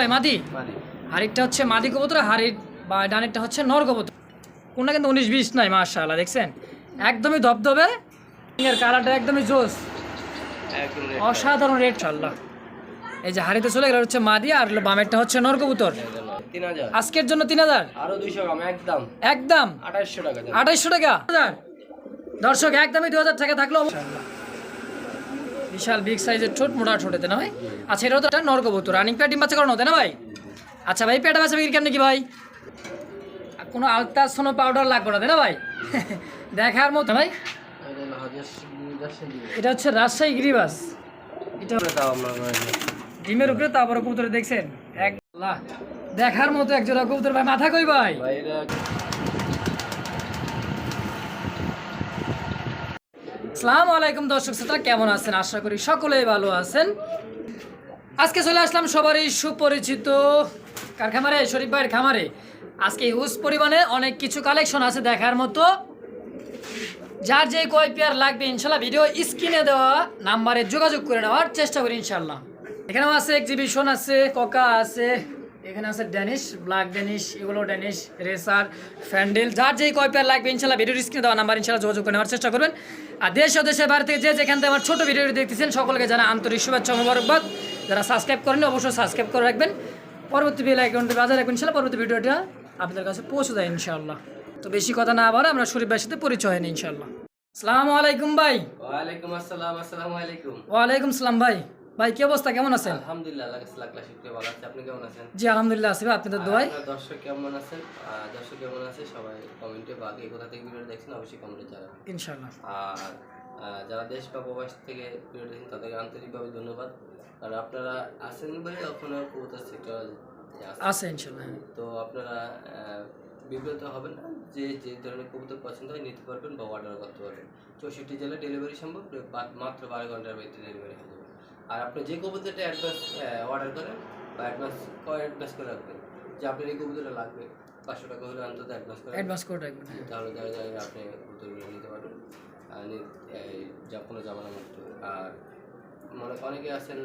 ভাই মাদি? হাড়িরটা হচ্ছে মাদি কবুতর হাড়ির বা ডানেরটা হচ্ছে নর কবুতর। কোনটা কিন্তু উনিশ বিশ নাই মাশাআল্লাহ দেখছেন? একদমই ধবধবে এর কালারটা একদমই জোস। অসাধারণ রেট আল্লাহ। এই যে হাড়িতে চলে গেল হচ্ছে মাদি আর বামেরটা হচ্ছে নর কবুতর। আজকের জন্য তিন হাজার? একদম। একদম? আঠাশশো টাকা আঠাইশশো টাকা? দর্শক একদমই দু হাজার টাকা থাকল। বিশাল বিগ সাইজের ঠোঁট, মোটা ঠোঁটেতে না ভাই? আচ্ছা এটাও তো একটা নর কবুতর রানিং প্যাড ডিম বাচ্চা করানো হতে, না ভাই? আচ্ছা ভাই, পেটা বাচ্চা বিক্রি কেমন কি ভাই? কোনো আলতা সোনো পাউডার লাগবে না না ভাই? দেখার মতো, ভাই। এটা হচ্ছে রাজশাহী গিরিবাস। এটা। ডিমের উপরে, তারপরে কবুতর দেখছেন? এক দেখার মতো এক জোড়া কবুতর, ভাই। মাথা কই, ভাই ভাই এটা আসসালামু আলাইকুম দর্শক শ্রোতা, কেমন আছেন? আশা করি সকলেই ভালো আছেন। আজকে চলে আসলাম সবারই সুপরিচিত কার খামারে শরীফ ভাইয়ের খামারে। আজকে হিউজ পরিমাণে অনেক কিছু কালেকশন আছে দেখার মতো। যার যে কয় পেয়ার লাগবে, ইনশাল্লাহ ভিডিও স্ক্রিনে দেওয়া নাম্বারে যোগাযোগ করে নেওয়ার চেষ্টা করি, ইনশাল্লাহ। এখানেও আছে এক্সিবিশন আছে ককা আছে। এখানে আছে ড্যানিশ ব্ল্যাক ড্যানিশ এগুলো ড্যানিশ রেসার ফ্যান্ডেল যার যেই কয় পেয়ার লাগবে ইনশাল্লাহ ভিডিও স্ক্রিনে দেওয়া নাম্বার ইনশাল্লাহ যোগাযোগ করে নেওয়ার চেষ্টা করবেন। আর দেশ ও দেশের বাইরে থেকে যে যেখান থেকে আমার ছোটো ভিডিওটি দেখতেছেন সকলকে জানা আন্তরিক শুভেচ্ছা মোবারকবাদ। যারা সাবস্ক্রাইব করেন অবশ্যই সাবস্ক্রাইব করে রাখবেন। পরবর্তী বেল আইকনটি বাজার রাখবেন ইনশাল্লাহ পরবর্তী ভিডিওটা আপনাদের কাছে পৌঁছে যায় ইনশাল্লাহ। তো বেশি কথা না আবার আমরা শরীফ ভাইয়ের সাথে পরিচয় হয়নি ইনশাল্লাহ। আসসালামু আলাইকুম ভাই। ওয়ালাইকুম আসসালাম আসসালামু আলাইকুম। ওয়ালাইকুম সালাম ভাই। ভাই কি অবস্থা? কেমন আছেন? আলহামদুলিল্লাহ আল্লাহ লাখ লাখ শুকরিয়া ভালো আছে। আপনি কেমন আছেন? জি আলহামদুলিল্লাহ আছি আপনাদের দোয়াই দর্শক কেমন আছেন? দর্শক কেমন আছে? সবাই কমেন্টে বা কে কোথা থেকে ভিডিও দেখছেন অবশ্যই কমেন্টে জানাবেন। ইনশাল্লাহ আর যারা দেশ বা প্রবাস থেকে ভিডিও দেখছেন তাদেরকে আন্তরিকভাবে ধন্যবাদ। আর আপনারা আসেন বলে ওখানে কবুতর সেক্টর আছে হ্যাঁ। তো আপনারা বিব্রত হবেন না যে যে ধরনের কবুতর পছন্দ হয় নিতে পারবেন বা অর্ডার করতে পারবেন। চৌষট্টি জেলায় ডেলিভারি সম্ভব মাত্র বারো ঘণ্টার ভিতরে ডেলিভারি হয়ে যাবে। আর আপনি যে কবুতরটা অ্যাডভান্স অর্ডার করেন বা অ্যাডভান্স অ্যাডভান্স করে রাখবেন যে আপনার এই কবুতরটা লাগবে পাঁচশো টাকা হলে অন্তত অ্যাডভান্স করে অ্যাডভান্স করে রাখবেন হ্যাঁ। তাহলে দেখা যায় আপনি কবুতরগুলো নিতে পারবেন। যা কোনো জামানা মতো আর মনে অনেকে আছেন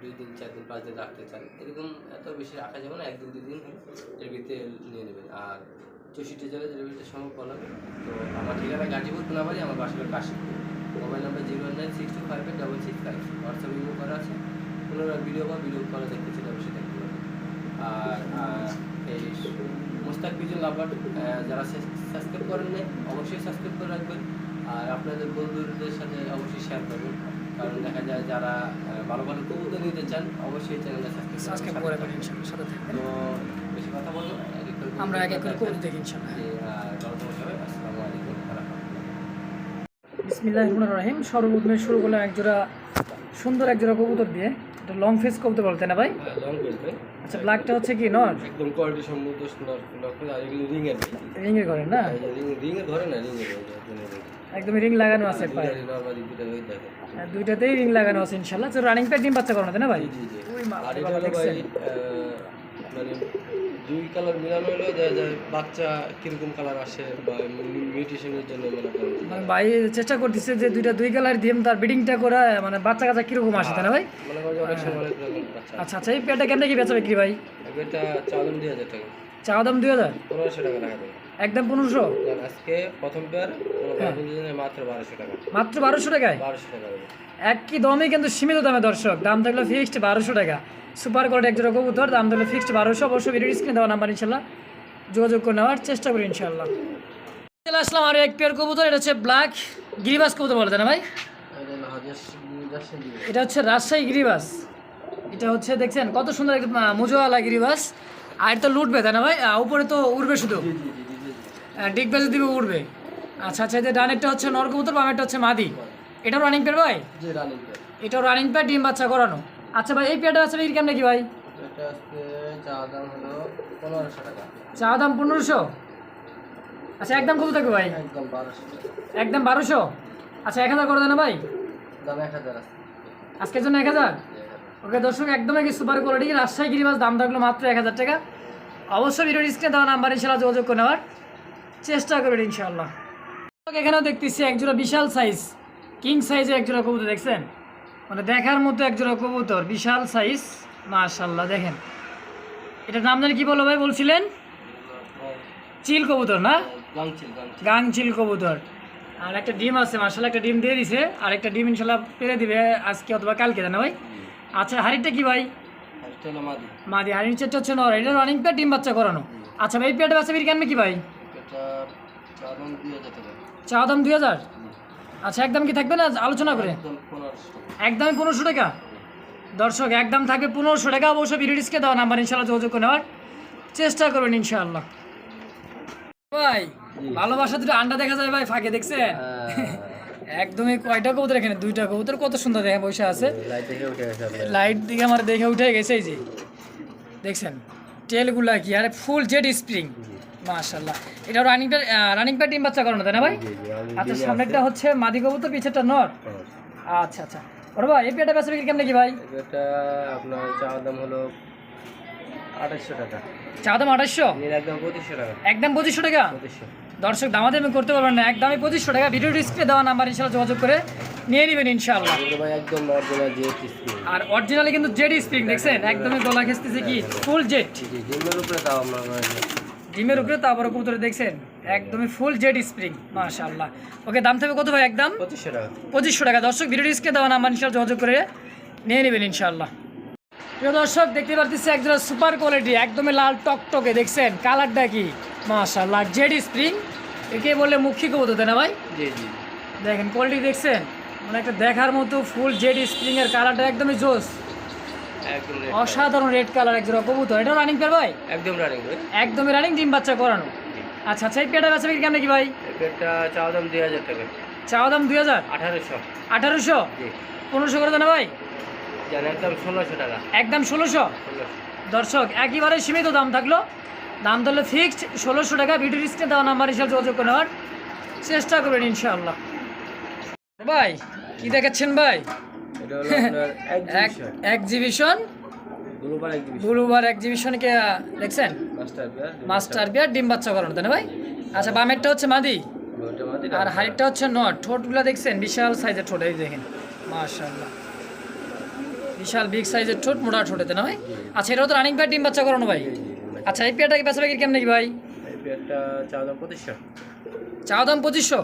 দুই দিন চার দিন পাঁচ দিন রাখতে চান এরকম এত বেশি রাখা যাবে না এক দিন দুই দিন এর ভিতরে নিয়ে নেবেন। আর চৌষট্টি এর ভিতরে সম্ভব করলাম তো আমার ঠিকানা গাজীপুর কোনাবাড়ি আমার বাসার পাশে mobile number zero nine six two five eight double six five. WhatsApp imo করা আছে। পুনরায় ভিডিও বা ভিডিও কলে দেখতে চাইলে অবশ্যই দেখতে পারেন। আর এই মোস্তাক পিজন লাভার যারা সাবস্ক্রাইব করেন নাই অবশ্যই সাবস্ক্রাইব করে রাখবেন। আর আপনাদের বন্ধুদের সাথে অবশ্যই শেয়ার করবেন। কারণ দেখা যায় যারা ভালো ভালো কবুতর নিতে চান অবশ্যই চ্যানেলটা সাবস্ক্রাইব করে রাখবেন সাথে তো বেশি কথা বলব করে আমরা এক এক করে কবুতর দেখি ইনশাল্লাহ যে, আহ, ভালো থাকবেন সবাই আসসালামু আলাইকুম ওয়া রাহমাতুল্লাহ। বিসমিল্লাহ রহমান রহিম। সর্বপ্রথমে শুরু করলাম এক জোড়া সুন্দর এক জোড়া কবুতর দিয়ে। এটা লং ফেস কবুতর বলতে না ভাই? হ্যাঁ, ভাই। আচ্ছা ব্ল্যাকটা হচ্ছে কি নর? একদম কোয়ালিটি সম্মত সুন্দর আর এগুলো রিং এর রিং এর করেন না রিং এর ধরে না রিং এর একদমই রিং লাগানো আছে পায়ে। হয়ে দুইটাতেই রিং লাগানো আছে ইনশাল্লাহ। তো রানিং প্যাড ডিম বাচ্চা করানো না ভাই? জি জি ওই মা- আর এটা ভাই মানে দুই কালার মিলানো হলো দেখা যায় বাচ্চা কীরকম কালার আসে বা মিউটেশনের জন্য মনে মানে ভাই চেষ্টা করতেছে যে দুইটা দুই কালার দিয়ে তার ব্রিডিংটা করা মানে বাচ্চা কাচ্চা কীরকম আসে তাই না ভাই? মনে বাচ্চা আচ্ছা আচ্ছা এই পেটা কেমনে কি বেচা বিক্রি ভাই? এটা চাউল দুই হাজার টাকা। চাওয়া দাম দুই হাজার? পনেরোশো টাকা রাখা একদম পনেরোশো? আজকে প্রথম পেয়ার মাত্র বারোশো টাকায়? একই দমে কিন্তু সীমিত দামে দর্শক। দাম থাকল ফিক্সড বারোশো টাকা। সুপার কোয়ালিটি এক জোড়া কবুতর দাম থাকল ফিক্সড বারোশো। অবশ্যই ভিডিও স্ক্রিনে দেওয়া নাম্বার ইনশাল্লাহ। যোগাযোগ করে নেওয়ার চেষ্টা করি ইনশাল্লাহ। চলে আসলাম আর এক পেয়ার কবুতর এটা হচ্ছে ব্ল্যাক গিরিবাস কবুতর বলে না ভাই? এটা হচ্ছে রাজশাহী গিরিবাস। এটা হচ্ছে দেখছেন কত সুন্দর একটা আহ, গিরিবাস। আর এটা তো লুটবে তাই না ভাই? উপরে তো উড়বে শুধু। জি জি জি জি জি। ডিগ বেজে দিবে উড়বে। আচ্ছা আচ্ছা যে ডানেরটা হচ্ছে নর কবুতর বামেরটা হচ্ছে মাদি। এটাও রানিং পেয়ার ভাই? জি রানিং পেয়ার এটাও রানিং পেয়ার ডিম বাচ্চা করানো। আচ্ছা ভাই এই পেয়ারটা বাচ্চা বিক্রি কেমন কি ভাই? এটা চা দাম হলো পনেরোশো টাকা। চা দাম পনেরোশো? আচ্ছা একদম কত থাকবে ভাই? একদম বারোশো। একদম বারোশো? আচ্ছা এক হাজার করে দেন ভাই? দাম এক হাজার আছে। আজকের জন্য এক হাজার। ওকে দর্শক একদম একই সুপার কোয়ালিটি রাজশাহী গিরিবাস দাম থাকল মাত্র এক হাজার টাকা। অবশ্যই ভিডিও স্ক্রিনে দেওয়া নাম্বার ইনশাল্লাহ যোগাযোগ করে নেওয়ার চেষ্টা করবেন ইনশাল্লাহ দর্শক, এখানেও দেখতেছি একজোড়া বিশাল সাইজ কিং সাইজের একজোড়া কবুতর, দেখছেন? মানে দেখার মতো একজোড়া কবুতর, বিশাল সাইজ মাশাল্লাহ দেখেন। এটার নাম জানি কি বলো ভাই, বলছিলেন? চিল কবুতর না? গাং চিল কবুতর। আর একটা ডিম আছে মার্শাল একটা ডিম দিয়ে দিছে। আর একটা ডিম ইনশাল্লাহ পেরে দিবে আজকে অথবা কালকে, জানা ভাই? আচ্ছা হাড়িটা কি ভাই? মাদি হাড়ির চেটটা হচ্ছে নর। এটা রানিং পেট ডিম বাচ্চা করানো। আচ্ছা ভাই পেটে বাচ্চা বিক্রি আনবে কি ভাই? চা দাম দুই হাজার? আচ্ছা একদম কি থাকবে না? আলোচনা করে। একদমই পনেরোশো টাকা? দর্শক একদম থাকবে পনেরোশো টাকা। অবশ্যই ভিডিওটিসকে দেওয়া নাম্বার ইনশাল্লাহ যোগাযোগ করে নেওয়ার চেষ্টা করবেন ইনশাআল্লাহ। ভাই ভালোবাসা দুটো আন্ডা দেখা যায় ভাই ফাঁকে দেখছেন? একদমই কয়টা কবুতর এখানে? দুইটা কবুতর কত সুন্দর দেখে বসে আছে। লাইট দিকে আমার দেখে উঠে গেছে এই যে। দেখছেন? টেলগুলা কি? আরে ফুল জেড স্প্রিং এটা রানিং রানিং প্যাড ডিম বাচ্চা করানো তাই না ভাই? আমি আচ্ছা সামনেরটা হচ্ছে মাদি কবুতর পিছেরটা নর। আচ্ছা আচ্ছা। ওর ভাই এই পেটা বেচা বিক্রি কেমন কি ভাই? এটা আপনার চাওয়ার দাম হলো আঠাশশো টাকা। চা দাম আঠাশশো একদম পঁচিশশো টাকা। একদম পঁচিশশো টাকা? দর্শক দামাদামি করতে পারবেন না একদমই পঁচিশশো টাকা। ভিডিও ডিসপ্লে দেওয়া নাম্বার ইনশাল্লাহ যোগাযোগ করে নিয়ে নেবেন ইনশাল্লাহ একদম আর অরিজিনালি কিন্তু জেড স্প্রিং দেখছেন? একদমই গলা খেসতেছে কি? ফুল জেড উপরে তাও আমরা ডিমের উপরে তারপরে কবুতরে দেখছেন? একদমই ফুল জেড স্প্রিং মাশাআল্লাহ। ওকে দাম থাকবে কত ভাই একদম? পঁচিশশো টাকা। পঁচিশশো টাকা। দর্শক ভিডিও ডিসপ্লে দেওয়া নাম্বার ইনশাল্লাহ যোগাযোগ করে নিয়ে নেবেন ইনশাল্লাহ প্রিয় দর্শক দেখতে পারতেছি একজোড়া সুপার কোয়ালিটি একদমই লাল টকটকে দেখছেন? কালারটা কি? মাশাআল্লাহ জেড স্প্রিং একে বলে মুখী কবুতর তাই না ভাই? জি জি। দেখেন কোয়ালিটি দেখছেন? মানে একটা দেখার মতো ফুল জেড স্প্রিং এর কালারটা একদমই red। অসাধারণ রেড কালার একজোড়া কবুতর। এটা রানিং পেয়ার ভাই? একদম রানিং ভাই। একদমই রানিং ডিম বাচ্চা করানো। আচ্ছা আচ্ছা এই পেয়ারটা বেচা বিক্রি কেমন কি ভাই? এটা চাওয়ার দাম দুই হাজার টাকা। চাওয়া দাম দুই হাজার? আঠারোশো। আঠারোশো? পনেরোশো করে দেন ভাই? একদম ষোলোশো টাকা। একদম ষোলোশো? দর্শক একেবারে সীমিত দাম থাকল। দাম ধরলে ফিক্সড ষোলোশো টাকা ভিডিও রিস্কে দেওয়া নাম্বার হিসাবে যোগাযোগ করে নেওয়ার চেষ্টা করবেন ইনশাআল্লাহ। ভাই কি দেখাচ্ছেন ভাই? এটা হলো আপনার exhibition global exhibition blue bar এক্সিবিশনকে দেখছেন? মাস্টার বিয়ার ডিম বাচ্চা করানো তাই না ভাই? আচ্ছা বামেরটা হচ্ছে মাদি। আর হাইটটা হচ্ছে নট। ঠোঁটগুলো দেখছেন? বিশাল সাইজের ঠোঁট এই দেখেন। মাশাআল্লাহ। বিশাল বিগ সাইজের ঠোঁট মোটা ঠোঁটেতে না ভাই? আচ্ছা এটাও তো রানিং প্যাড ডিম বাচ্চা করানো ভাই? আচ্ছা এই পেয়ারটা কি বেচা বিক্রি কেমন নাকি ভাই? এই পেয়ারটা দাম পঁচিশশো। চাওয়া দাম পঁচিশশো?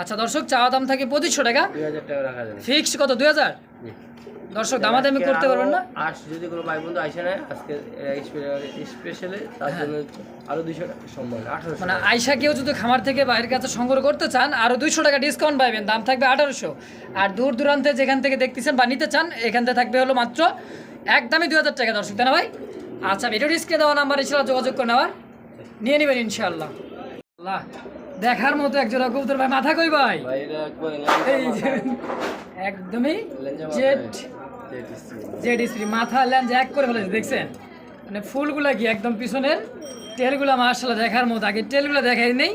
আচ্ছা দর্শক চাওয়া দাম থাকে পঁচিশশো টাকা। ফিক্সড কত? দুই হাজার? দর্শক দামাদামি করতে পারবেন না? আস যদি কোনো ভাই বন্ধু আসে না আজকে স্পেশালি তার জন্য আরও দুইশো টাকা সম্মান আঠারোশো মানে আইসা কেউ যদি খামার থেকে বাইরের কাছে সংগ্রহ করতে চান আরও দুইশো টাকা ডিসকাউন্ট পাবেন দাম থাকবে আঠারোশো। আর দূর দূরান্তে যেখান থেকে দেখতেছেন বা নিতে চান এখান থেকে থাকবে হলো মাত্র একদমই দুই হাজার টাকা। দর্শক তাই না ভাই? আচ্ছা ভিডিও ডিসকে দেওয়া নাম্বার ইনশাল্লাহ যোগাযোগ করে নেওয়ার। নিয়ে নেবেন ইনশাল্লাহ আল্লাহ। দেখার মতো একজোড়া কবুতর ভাই মাথা কই ভাই? এই যে একদমই জেড স্প্রি মাথা ল্যান্ড এক করে ফেলেছে দেখছেন? মানে ফুলগুলা কি একদম পিছনের? টেলগুলা মার্শাল্লাহ দেখার মতো আগে টেলগুলো দেখাই নেই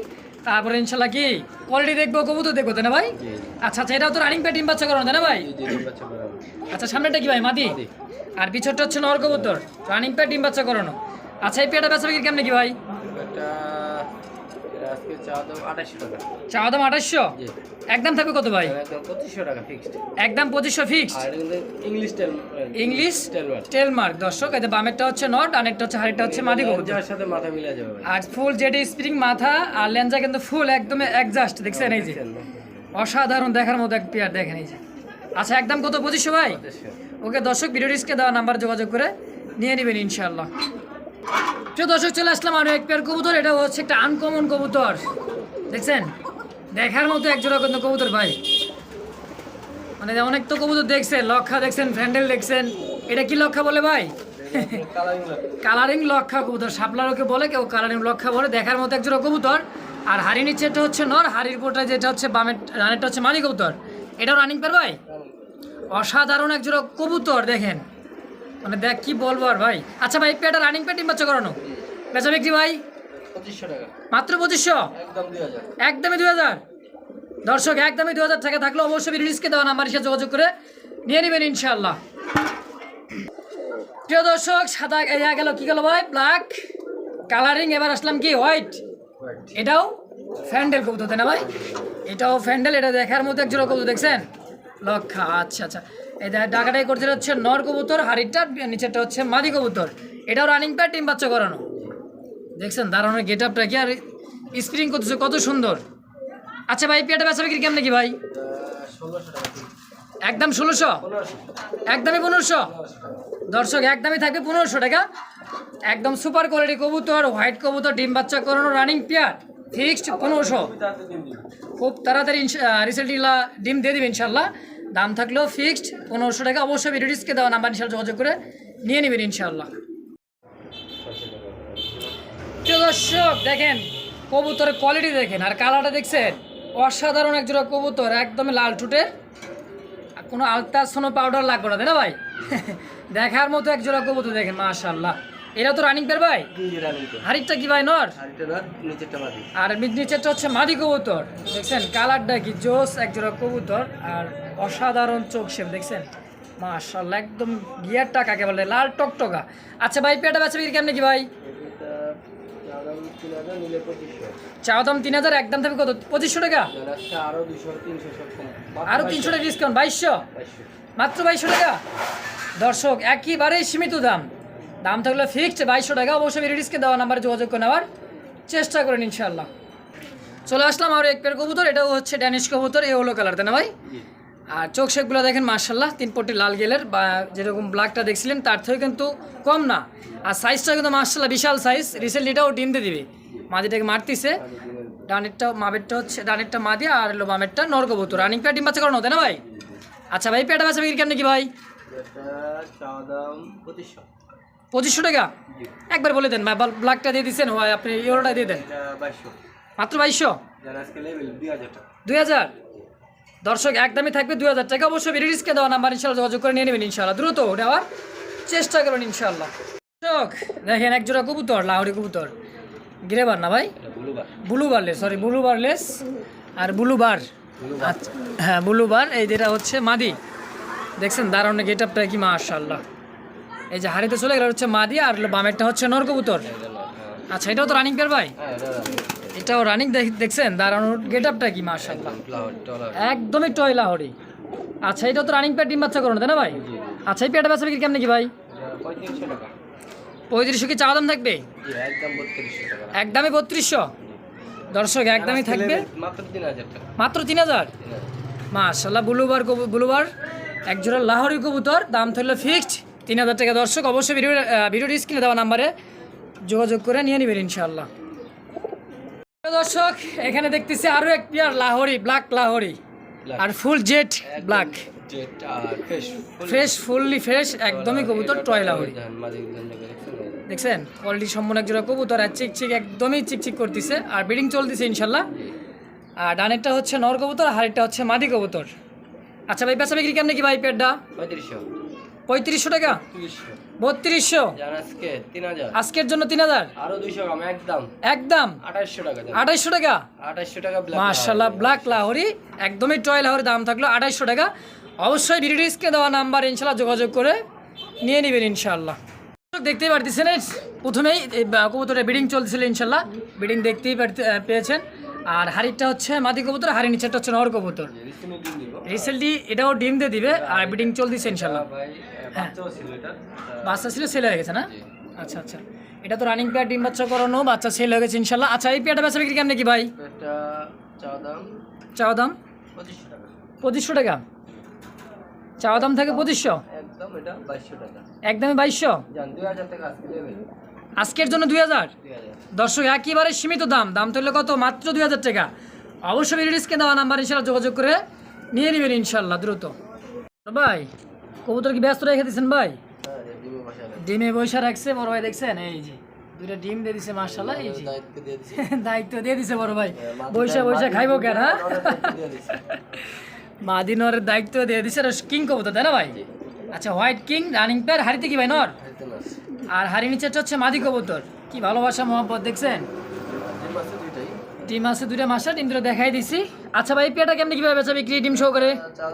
তারপরে ইনশাল্লাহ কি কোয়ালিটি দেখব কবুতর দেখব তাই না ভাই? আচ্ছা আচ্ছা এটাও তো রানিং প্যাট বাচ্চা করানো তাই না ভাই? আচ্ছা সামনেটা কি ভাই মাদি? মাদি। আর পিছরটা হচ্ছে নর কবুতর রানিং প্যাট বাচ্চা করানো। আচ্ছা এই পেটা বেচা বিক্রি কেমন কি ভাই? আজকে চাওয়ার দাম আঠাশশো টাকা। চাওয়া দাম আঠাশশো? একদম থাকবে কত ভাই? একদম পঁচিশশো টাকা ফিক্সড একদম পঁচিশশো fixed English tail English tail tail দর্শক এতে বামেরটা হচ্ছে নট আরেকটা হচ্ছে হাড়িটা হচ্ছে মাদি যার সাথে মাথা মিলা যাবে আর ফুল যেটি স্প্রিং মাথা আর লেঞ্জা কিন্তু ফুল একদম অ্যাডজাস্ট দেখছেন এই যে? অসাধারণ দেখার মতো এক পেয়ার দেখেন এই যে। আচ্ছা একদম কত পঁচিশশো ভাই? ওকে দর্শক ভিডিও ডিসকে দেওয়া নাম্বার যোগাযোগ করে নিয়ে নেবেন ইনশাল্লাহ প্রিয় দর্শক, চলে আসলাম আরও এক পেয়ার কবুতর। এটা হচ্ছে একটা আনকমন কবুতর। দেখছেন? দেখার মতো এক জোড়া কিন্তু কবুতর, ভাই। মানে অনেক তো কবুতর দেখছেন, লক্ষা দেখছেন, ফ্যান্ডেল দেখছেন। এটা কি লক্ষা বলে, ভাই? কালারিং লক্ষা কবুতর। সাপলারকে বলে, কেউ কালারিং লক্ষা বলে। দেখার মতো একজোড়া কবুতর। আর হাড়ি নিচেটা হচ্ছে নর, হাড়ির পোটা যেটা হচ্ছে বামের রানেরটা হচ্ছে মানি কবুতর। এটাও রানিং পার ভাই? অসাধারণ একজোড়া কবুতর, দেখেন। মানে দেখ কি বলব আর ভাই? আচ্ছা ভাই পেটা রানিং পেট বাচ্চা করানো। বেচা বিক্রি ভাই? মাত্র পঁচিশশো? একদমই দুই হাজার? দর্শক একদমই দু হাজার টাকা থাকলে অবশ্যই রিলিজকে দেওয়া নাম্বার হিসেবে যোগাযোগ করে নিয়ে নেবেন ইনশাল্লাহ প্রিয় দর্শক সাদা ইয়া গেল কি গেল ভাই? ব্ল্যাক কালারিং এবার আসলাম কি? হোয়াইট এটাও ফ্যান্ডেল কবুতর তাই না ভাই? এটাও ফ্যান্ডেল এটা দেখার মতো একজোড়া কবুতর দেখছেন? লক্ষা আচ্ছা আচ্ছা। এই ডাকাটাই করছে হচ্ছে নর কবুতর, হাড়িটা, নিচেরটা হচ্ছে মাদি কবুতর। এটাও রানিং প্যাড টিম বাচ্চা করানো। দেখছেন দাঁড়ানোর গেট আপটা কি আর স্প্রিং করতেছে, কত সুন্দর। আচ্ছা ভাই পেটে বেচা বিক্রি কেমন নাকি ভাই। একদম ষোলোশো? একদমই পনেরোশো? দর্শক, একদমই থাকবে পনেরোশো টাকা। একদম সুপার কোয়ালিটি কবুতর হোয়াইট কবুতর ডিম বাচ্চা করানো রানিং পেয়ার ফিক্সড পনেরোশো। খুব তাড়াতাড়ি রিসেন্ট ডিম দিয়ে দেবে ইনশাল্লাহ দাম থাকলেও ফিক্সড পনেরোশো টাকা অবশ্যই ভিডিওটিসকে দেওয়া নাম্বার ইনশাল্লাহ যোগাযোগ করে নিয়ে নেবেন ইনশাল্লাহ প্রিয় দর্শক দেখেন কবুতরের কোয়ালিটি দেখেন আর কালারটা দেখছেন? অসাধারণ এক জোড়া কবুতর একদমই লাল টুটের আর কোনো আলতাসনো পাউডার লাগবে না তাই না ভাই? দেখার মতো এক জোড়া কবুতর দেখেন মাশাল্লাহ এরা তো রানিং পের ভাই? হারিকটা কি ভাই নর? আর নিচেরটা হচ্ছে মাদি কবুতর। দেখছেন কালারটা কি জোস এক জোড়া কবুতর আর অসাধারণ চোখ শেপ, দেখছেন? মাশাল্লাহ একদম গিয়ারটা কাকে বলে? লাল টকটকা। আচ্ছা ভাই পেটা বেচা বিক্রি কেমন কি ভাই? তিন হাজার একদম থাকবে কত? পঁচিশশো টাকা? আরও তিনশো টাকা বাইশশো? মাত্র বাইশশো টাকা? দর্শক সীমিত দাম। দাম থাকলে ফিক্সড বাইশশো টাকা। অবশ্যই দেওয়া নাম্বারে যোগাযোগ করে নেওয়ার চেষ্টা করেন ইনশাল্লাহ চলে আসলাম আর এক পেয়ার কবুতর, এটাও হচ্ছে ড্যানিশ কবুতর, এ হলো কালার তাই না ভাই? আর চোখ শেপগুলো দেখেন মার্শাল্লাহ তিন পট্টি লাল গেলের বা যেরকম ব্ল্যাকটা দেখছিলেন তার থেকে কিন্তু কম না। আর সাইজটা কিন্তু মার্শাল্লাহ বিশাল সাইজ রিসেন্টলি এটাও ডিম দিয়ে দিবে। মাদিটাকে মারতিছে ডানেরটা মাবেরটা হচ্ছে ডানেরটা মাদি আর হলো বামেরটা নরকবুতর। রানিং প্যাড ডিম বাচ্চা করানো তাই না ভাই? আচ্ছা ভাই পেটা বাচ্চা বিক্রি কেমন কি ভাই? পঁচিশশো। টাকা? একবার বলে দেন ভাই ব্ল্যাকটা দিয়ে দিচ্ছেন হয় আপনি ইউরোটা দিয়ে দেন? মাত্র বাইশশো? দুই হাজার? দর্শক একদমই থাকবে দুই হাজার টাকা। অবশ্যই ভিডিওসকে দেওয়া নাম্বার ইনশাল্লাহ যোগাযোগ করে নিয়ে নেবেন ইনশাল্লাহ দ্রুত নেওয়ার চেষ্টা করুন ইনশাল্লাহ দর্শক দেখেন এক জোড়া কবুতর লাহরি কবুতর। গ্রেবার না ভাই? Blue barless sorry blue barless আর ব্লু বার আচ্ছা হ্যাঁ ব্লু বার এই যেটা হচ্ছে মাদি। দেখছেন দারুণ গেট আপটা কি মাশাল্লাহ এই যে হাড়িতে চলে গেল হচ্ছে মাদি আর বামেরটা হচ্ছে নর কবুতর। হ্যাঁ। আচ্ছা এটাও তো রানিং পেয়ার ভাই? হ্যাঁ এটাও রানিং দেখছেন? দাঁড়ানোর গেট আপটা কি মাশাল্লাহ একদমই টয় লাহরি আচ্ছা এটাও তো রানিং প্যাড ডিম বাচ্চা করুন তাই না ভাই? আচ্ছা এই প্যাডটা বাচ্চা বিক্রি কেমন কি ভাই? এটা পঁয়ত্রিশশো কি চাওয়া দাম থাকবে? একদমই বত্রিশশো? দর্শক একদমই থাকবে? মাত্র তিন হাজার মাশাল্লাহ বুলুবার বুলুবার এক জোড়া লাহোরি কবুতর দাম থাকলে ফিক্সড তিন হাজার টাকা দর্শক। অবশ্যই ভিডিও ভিডিওর স্ক্রিনে দেওয়া নাম্বারে যোগাযোগ করে নিয়ে নেবেন ইনশাল্লাহ দর্শক এখানে দেখতেছি আরও এক পেয়ার লাহোরি ব্ল্যাক লাহোরি। আর full jet black fresh fully fresh একদমই কবুতর টয় লাহোরি। দেখছেন? কোয়ালিটি সম্পূর্ণ এক জোড়া কবুতর আর চিকচিক একদমই চিকচিক করতেছে। আর ব্রিডিং চলতেছে ইনশাল্লাহ। আর ডানেরটা হচ্ছে নর কবুতর আর হাড়িটা হচ্ছে মাদি কবুতর। আচ্ছা ভাই বেচা বিক্রি কেমন কি ভাই পেটটা? পঁয়ত্রিশশো। পঁয়ত্রিশশো টাকা? বত্রিশশো। আজকে তিন হাজার। আজকের জন্য তিন হাজার? আরও দুইশো একদম। একদম? আঠাশশো টাকা দেন আঠাইশশো টাকা? আঠাশশো টাকা মার্শাল্লাহ ব্ল্যাক লাহোরি। একদমই টয় লাহোরি দাম থাকল আঠাইশশো টাকা। অবশ্যই ভিডিওটিসকে দেওয়া নাম্বার ইনশাল্লাহ যোগাযোগ করে নিয়ে নেবেন ইনশাল্লাহ। দেখতেই পারতেছেন প্রথমেই কবুতরের বিডিং চলছিল ইনশাল্লাহ। বিডিং দেখতেই পেয়েছেন। আর হাড়িটা হচ্ছে মাদি কবুতর হাড়ি নিচেরটা হচ্ছে নর কবুতর। রিসেন্টলি এটাও ডিম দিয়ে দিবে আর বিডিং চলতেছে ইনশাল্লাহ। ভাই বাচ্চাও ছিল এটা। বাচ্চা ছিল সেল হয়ে গেছে না? আচ্ছা আচ্ছা। এটা তো রানিং পেয়ার ডিম বাচ্চা করানো বাচ্চা সেল হয়ে গেছে ইনশাল্লাহ। আচ্ছা এই পেয়ারটা বেচা বিক্রি কেমন কি ভাই? এটা চাওয়া দাম? চাওয়া দাম? পঁচিশশো টাকা। পঁচিশশো টাকা? চাওয়া দাম থাকে পঁচিশশো? একদম এটা বাইশশো টাকা। একদমই বাইশশো? দুই হাজার টাকা আজকের জন্য দুই হাজার? দুই দর্শক একেবারে সীমিত দাম। দাম তুললে কত? মাত্র দুই হাজার টাকা। অবশ্যই ভিডিওসকে দেওয়া নাম্বার ইনশাল্লাহ যোগাযোগ করে নিয়ে নেবেন ইনশাল্লাহ দ্রুত। ভাই কবুতর কি ব্যস্ত রেখে দিচ্ছেন ভাই? হ্যাঁ ডিমে বসে রাখছে। বড় ভাই দেখছেন? এই যে দুইটা ডিম দিয়ে দিছে মার্শাল্লাহ এই যে। দায়িত্ব দিয়ে দিছি। বড় ভাই। বৈশা বৈশা খাইবো কেন হ্যাঁ? মাদিনরের দায়িত্ব দিয়ে দিছে। কিং কবুতর তাই না ভাই? আচ্ছা হোয়াইট কিং রানিং পেয়ার হারিতে কি ভাই নর? আর হারি নিচেরটা হচ্ছে মাদি কবুতর। কি ভালোবাসা মোহাম্মত দেখছেন? ডিম আছে দুইটা মাসা ডিম দুটো দেখাই দিছি। আচ্ছা ভাই পেয়ারটা কেমনি কীভাবে বেচা বিক্রি ডিম সহকারে? চাওয়া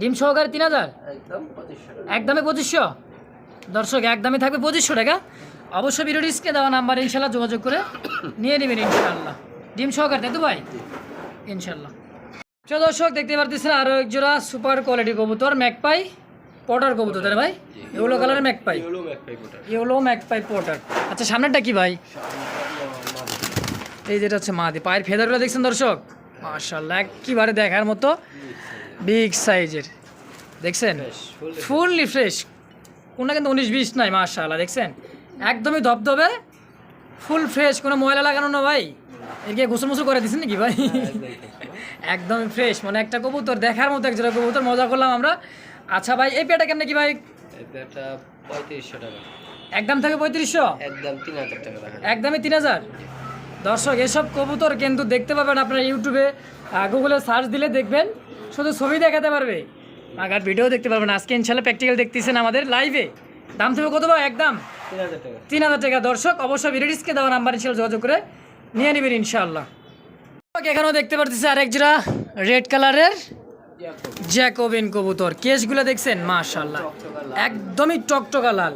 ডিম সহকারে তিন হাজার? একদম পঁচিশশো দর্শক একদমই থাকবে পঁচিশশো টাকা। অবশ্যই ভিডিও ডিসকে দেওয়া নাম্বার ইনশাল্লাহ যোগাযোগ করে নিয়ে নেবেন ইনশাল্লাহ ডিম সহকারে তাই তো ভাই? ইনশাল্লাহ চলো দর্শক দেখতে পারতেছেন আরও এক জোড়া সুপার কোয়ালিটি কবুতর ম্যাকপাই পটার কবুতর তাই ভাই? এগুলো কালারের ম্যাকপাই। হলো ম্যাকপাই পোটার। এগুলো ম্যাকপাই পটার। আচ্ছা সামনেরটা কি ভাই? এই যেটা হচ্ছে মাদি। পায়ের ফেদারগুলো দেখছেন দর্শক? মার্শাল্লাহ একেবারে দেখার মতো। বিগ সাইজের দেখছেন? ফুললি ফ্রেশ কোনো কিন্তু উনিশ বিশ নাই মার্শাল্লাহ দেখছেন? একদমই ধবধবে ফুল ফ্রেশ কোনো ময়লা লাগানো না ভাই। এদিকে গোসল মোসল করে দিচ্ছেন নাকি ভাই? একদমই ফ্রেশ মানে একটা কবুতর দেখার মতো একজোড়া কবুতর মজা করলাম আমরা। আচ্ছা ভাই এই পেটা কেমন কি ভাই? পঁয়ত্রিশশো টাকা। একদম থাকে পঁয়ত্রিশশো? একদম তিন হাজার টাকা একদমই তিন হাজার? দর্শক এসব কবুতর কিন্তু দেখতে পাবেন আপনারা ইউটিউবে গুগলে সার্চ দিলে দেখবেন। শুধু ছবি দেখাতে পারবে। আগার ভিডিও দেখতে পারবেন আজকে ইনশাল্লাহ প্র্যাকটিক্যাল দেখতেছেন আমাদের লাইভে দাম থাকবে কত ভাই একদম। তিন হাজার টাকা। দর্শক, অবশ্যই ভিডিওটিসকে দেওয়া নাম্বার ইনশাল্লাহ যোগাযোগ করে নিয়ে নেবেন ইনশাল্লাহ। এখানেও দেখতে পারতেছি আরেক জোড়া রেড কালারের জ্যাকোবিন কবুতর। কেসগুলো দেখছেন? মাশাল্লাহ। একদমই টকটকা লাল।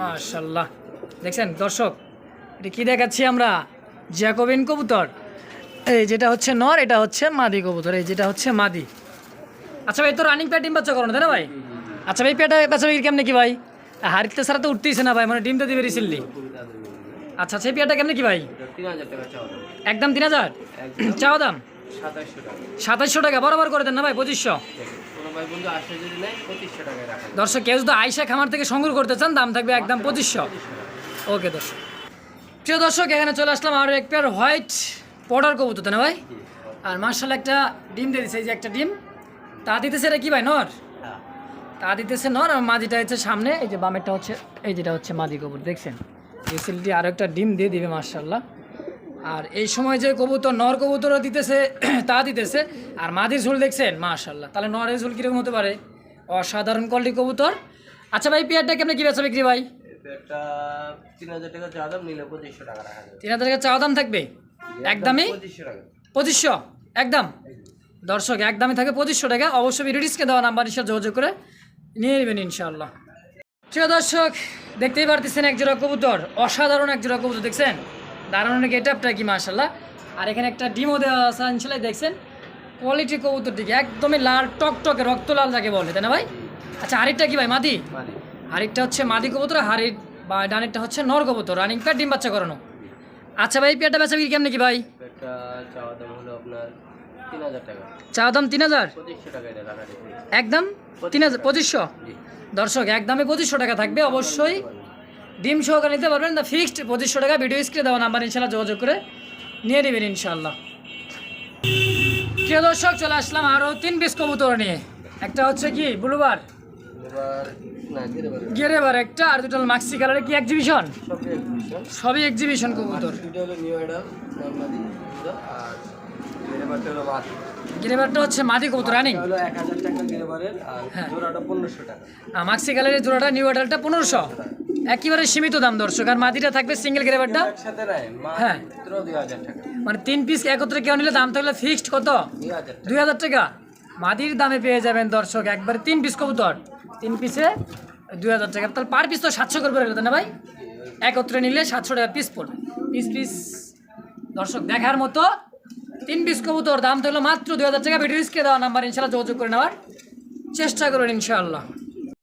মাশাল্লাহ। দেখছেন? দর্শক, এটা কি দেখাচ্ছি আমরা? জ্যাকোবিন কবুতর। এই যেটা হচ্ছে নর এটা হচ্ছে মাদি কবুতর এই যেটা হচ্ছে মাদি। আচ্ছা ভাই তো রানিং প্যাট ডিম বাচ্চা করো না তাই না ভাই? আচ্ছা ভাই পেটা বাচ্চা কেমনে কি ভাই? হারিতে ছাড়া তো উঠতেইছে না ভাই মানে ডিম তো দিবে রিসেন্টলি আচ্ছা সেই পেয়ারটা কেমনে কি ভাই? একদম তিন হাজার? চাওয়া দাম? সাতাশশো টাকা। বরাবর করে দেন না ভাই পঁচিশশো। দর্শক কেউ যদি আইসা খামার থেকে সংগ্রহ করতে চান দাম থাকবে একদম পঁচিশশো। ওকে দর্শক। প্রিয় দর্শক এখানে চলে আসলাম আর এক পেয়ার হোয়াইট পডার কবুতর না ভাই? আর মার্শাল একটা ডিম দিয়ে দিচ্ছে এই যে একটা ডিম। তা দিতেছে এটা কি ভাই নর? হ্যাঁ। তা দিতেছে নর আর মাদিটা হচ্ছে সামনে এই যে বামেরটা হচ্ছে এই যেটা হচ্ছে মাদি কবুতর দেখছেন? রিসেন্টলি আরও একটা ডিম দিয়ে দিবে মার্শাল্লাহ আর এই সময় যে কবুতর নর কবুতরও দিতেছে তা দিতেছে আর মাদির ঝোল দেখছেন? মার্শাল্লাহ তাহলে নরের ঝোল কীরকম হতে পারে? অসাধারণ কোয়ালিটি কবুতর। আচ্ছা ভাই পেয়ারটা কেমন কি বেচা বিক্রি ভাই? তিন হাজার টাকা চাওয়া দাম নিলে পঁচিশশো টাকা রাখা তিন হাজার টাকা চাওয়া দাম থাকবে? একদমই? পঁচিশশো একদম? দর্শক একদমই থাকে পঁচিশশো টাকা। অবশ্যই ভিডিওটিসকে দেওয়া নাম্বার হিসেবে যোগাযোগ করে নিয়ে নেবেন ইনশাআল্লাহ। প্রিয় দর্শক দেখতেই পারতেছেন এক জোড়া কবুতর। অসাধারণ এক জোড়া কবুতর দেখছেন? দারুণ গেট আপটা কি মাশাল্লাহ আর এখানে একটা ডিমও দেওয়া আছে ইনশাল্লাহ দেখছেন? কোয়ালিটি কবুতর দিকে একদমই লাল টকটকে রক্ত লাল যাকে বলে তাই না ভাই? আচ্ছা আরেকটা কি ভাই মাদি? আরেকটা হচ্ছে মাদি কবুতর হাড়ির বা ডানেরটা হচ্ছে নর কবুতর। রানিং প্যাড ডিম বাচ্চা করানো। আচ্ছা ভাই পেয়ারটা বেচা বিক্রি কেমন কি ভাই? চাওয়া দাম হলো আপনার তিন হাজার টাকা। চা দাম তিন হাজার? একদম? তিন হাজার পঁচিশশো? দর্শক একদমে পঁচিশশো টাকা থাকবে অবশ্যই। ডিম সহকারে নিতে পারবেন না ফিক্সড পঁচিশশো টাকা। ভিডিও স্ক্রিনে দেওয়া নাম্বার ইনশাল্লাহ যোগাযোগ করে নিয়ে নেবেন ইনশাল্লাহ প্রিয় দর্শক চলে আসলাম আরও তিন পিস কবুতর নিয়ে। একটা হচ্ছে কি? ব্লুবার গেরেবার একটা। আর দুটো মাক্সি কালারের কি এক্সিবিশন সবই এক্সিবিশন কবুতর। গেরেবারটা হচ্ছে মাদি কবুতর রানিং? হ্যাঁ। মাক্সি কালারের জোড়াটা নিউ অ্যাডালটা পনেরোশো? একেবারে সীমিত দাম দর্শক। আর মাদিটা থাকবে সিঙ্গেল গেরেবারটা হ্যাঁ। মানে তিন পিস একত্রে কেউ নিলে দাম থাকলে ফিক্সড কত? দুই হাজার টাকা? মাদির দামে পেয়ে যাবেন দর্শক একবার তিন পিস কবুতর। তিন পিসে দুই হাজার টাকা। তাহলে পার পিস তো সাতশো করে পড়ে না ভাই? একত্রে নিলে সাতশো টাকা পিস পড়বে। পিস পিস দর্শক, দেখার মতো তিন পিস কবুতর। দাম তো হলো মাত্র দুই হাজার টাকা। ভিডিও রিস্কে দেওয়া নাম্বার ইনশাল্লাহ যোগাযোগ করে নেওয়ার চেষ্টা করুন ইনশাআল্লাহ